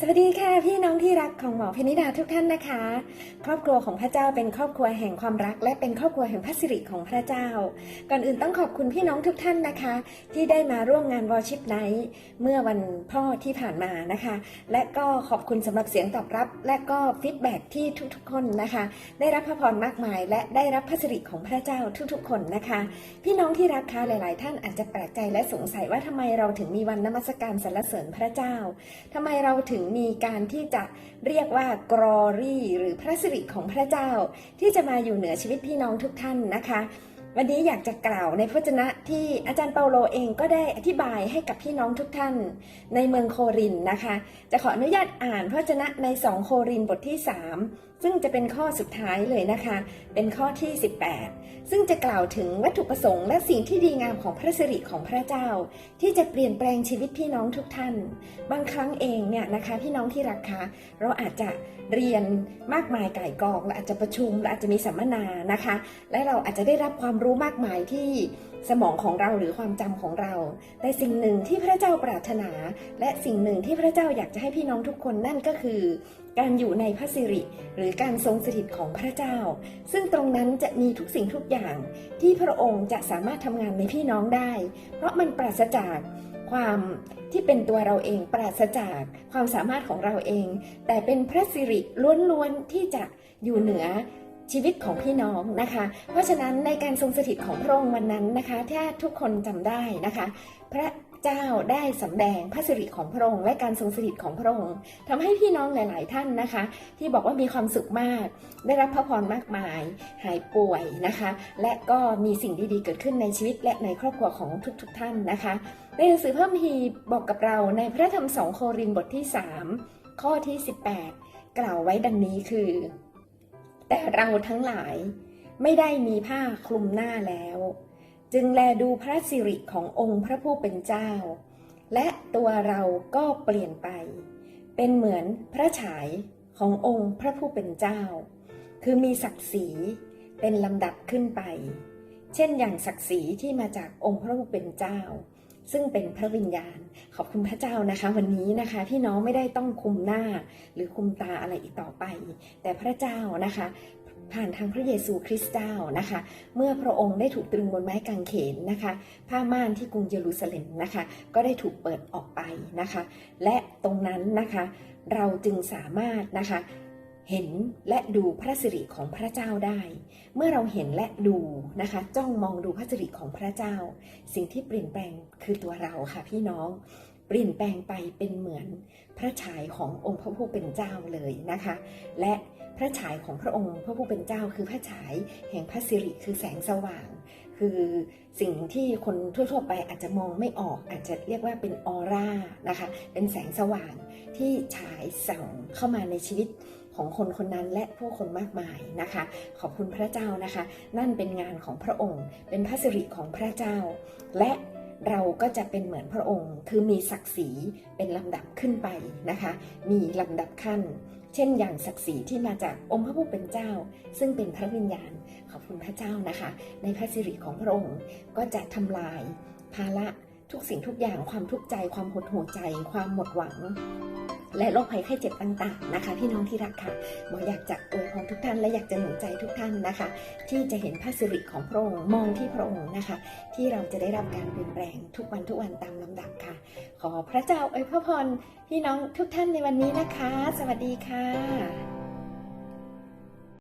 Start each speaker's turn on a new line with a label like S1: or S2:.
S1: สวัสดีค่ะพี่น้องที่รักของหมอเพนิดาทุกท่านนะคะ ครอบครัวของพระเจ้าเป็นครอบครัวแห่งความรัก และเป็นครอบครัวแห่งพระสิริของพระเจ้า ก่อนอื่นต้องขอบคุณพี่น้องทุกท่านนะคะ ที่ได้มาร่วมงานวอชิปไนท์เมื่อวันพ่อที่ผ่านมานะคะ และก็ขอบคุณสำหรับเสียงตอบรับ และก็ฟีดแบ็กที่ทุกๆ คนนะคะ ได้รับพระพรมากมาย และได้รับพระสิริของพระเจ้าทุกๆ คนนะคะ พี่น้องที่รักคะหลาย ๆ ท่านอาจจะแปลกใจและสงสัยว่าทำไมเราถึงมีวันนมัสการสรรเสริญพระเจ้าทำไมเราถึงมีการที่จะเรียกว่ากรอรี่หรือพระสิริของพระเจ้า ที่จะมาอยู่เหนือชีวิตพี่น้องทุกท่านนะคะ วันนี้อยากจะกล่าวในพระจนะที่อาจารย์เปาโลเองก็ได้อธิบายให้กับพี่น้องทุกท่านในเมืองโครินนะคะ จะขออนุญาตอ่านพระจนะใน 2 โครินบทที่ 3 ซึ่งจะเป็นข้อสุดท้ายเลยนะคะ เป็นข้อที่ 18 ซึ่งจะกล่าวถึงวัตถุประสงค์และสิ่งที่ดีงามของพระสิริของพระเจ้า ที่จะเปลี่ยนแปลงชีวิตพี่น้องทุกท่าน บางครั้งเองเนี่ยนะคะพี่น้องที่รักคะเราอาจจะเรียนมากมายไก่กองและอาจจะประชุมและอาจจะมีสัมมนานะคะ และเราอาจจะได้รับความรู้มากมายที่สมองของเราหรือความจำของเรา แต่สิ่งหนึ่งที่พระเจ้าปรารถนา และสิ่งหนึ่งที่พระเจ้าอยากจะให้พี่น้องทุกคนนั่นก็คือ การอยู่ในพระสิริ หรือการทรงสถิตของพระเจ้า ซึ่งตรงนั้นจะมีทุกสิ่งทุกอย่าง ที่พระองค์จะสามารถทำงานในพี่น้องได้ เพราะมันปราศจากความที่เป็นตัวเราเองปราศจากความสามารถของเราเอง แต่เป็นพระสิริล้วนๆที่จะอยู่เหนือ ชีวิตของพี่น้องนะคะ เพราะฉะนั้นในการทรงสถิตของพระองค์วันนั้นนะคะถ้าทุกคนจำได้นะคะ พระเจ้าได้สำแดงพระสิริของพระองค์และการทรงสถิตของพระองค์ทำให้พี่น้องหลาย ๆ ท่านนะคะ ที่บอกว่ามีความสุขมาก ได้รับพระพรมากมาย หายป่วยนะคะ และก็มีสิ่งดี ๆ เกิดขึ้นในชีวิตและในครอบครัวของทุก ๆท่านนะคะ ในหนังสือพระมภีบอกกับเราในพระธรรมสองโครินธ์บทที่ 3 ข้อที่ 18 กล่าวไว้ดังนี้คือ แต่เราทั้งหลายไม่ได้มีผ้าคลุมหน้าแล้ว จึงแลดูพระสิริขององค์พระผู้เป็นเจ้า และตัวเราก็เปลี่ยนไป เป็นเหมือนพระฉายขององค์พระผู้เป็นเจ้า คือมีศักดิ์ศรีเป็นลำดับขึ้นไป เช่นอย่างศักดิ์ศรีที่มาจากองค์พระผู้เป็นเจ้า ซึ่งเป็นพระวิญญาณ ขอบคุณพระเจ้านะคะ วันนี้นะคะพี่น้องไม่ได้ต้องคุมหน้าหรือคุมตาอะไรอีกต่อไป แต่พระเจ้านะคะผ่านทางพระเยซูคริสต์เจ้านะคะ เมื่อพระองค์ได้ถูกตรึงบนไม้กางเขนนะคะ ผ้าม่านที่กรุงเยรูซาเล็มนะคะ ก็ได้ถูกเปิดออกไปนะคะ และตรงนั้นนะคะ เราจึงสามารถนะคะ เห็นและดูพระสิริของพระเจ้าได้ เมื่อเราเห็นและดูนะคะ จ้องมองดูพระสิริของพระเจ้า สิ่งที่เปลี่ยนแปลงคือตัวเราค่ะพี่น้องเปลี่ยนแปลงไปเป็นเหมือนพระฉายขององค์พระผู้เป็นเจ้าเลยนะคะ และพระฉายของพระองค์พระผู้เป็นเจ้าคือพระฉายแห่งพระสิริคือแสงสว่าง คือสิ่งที่คนทั่ว ๆ ไปอาจจะมองไม่ออก อาจจะเรียกว่าเป็นออร่านะคะ เป็นแสงสว่างที่ฉายส่องเข้ามาในชีวิตของคนคนนั้นและผู้คนมากมายนะคะ ขอบคุณพระเจ้านะคะ นั่นเป็นงานของพระองค์ เป็นพระสิริของพระเจ้า และเราก็จะเป็นเหมือนพระองค์ คือมีศักดิ์ศรีเป็นลำดับขึ้นไปนะคะ มีลำดับขั้น เช่นอย่างศักดิ์ศรีที่มาจากองค์พระผู้เป็นเจ้า ซึ่งเป็นพระวิญญาณขอบคุณพระเจ้านะคะ ในพระสิริของพระองค์ก็จะทำลายภาระทุกสิ่งทุกอย่างความทุกข์ใจความหดหู่ใจ ความหมดหวัง และโรคภัยไข้เจ็บต่างๆนะคะ พี่น้องที่รักค่ะหมออยากจะอวยพรทุกท่านและอยากจะหนุนใจทุกท่านนะคะ ที่จะเห็นพระสิริของพระองค์มองที่พระองค์นะคะ ที่เราจะได้รับการเปลี่ยนแปลงทุกวันทุกวันตามลำดับค่ะ ขอพระเจ้าอวยพระพรพี่น้องทุกท่านในวันนี้นะคะ สวัสดีค่ะ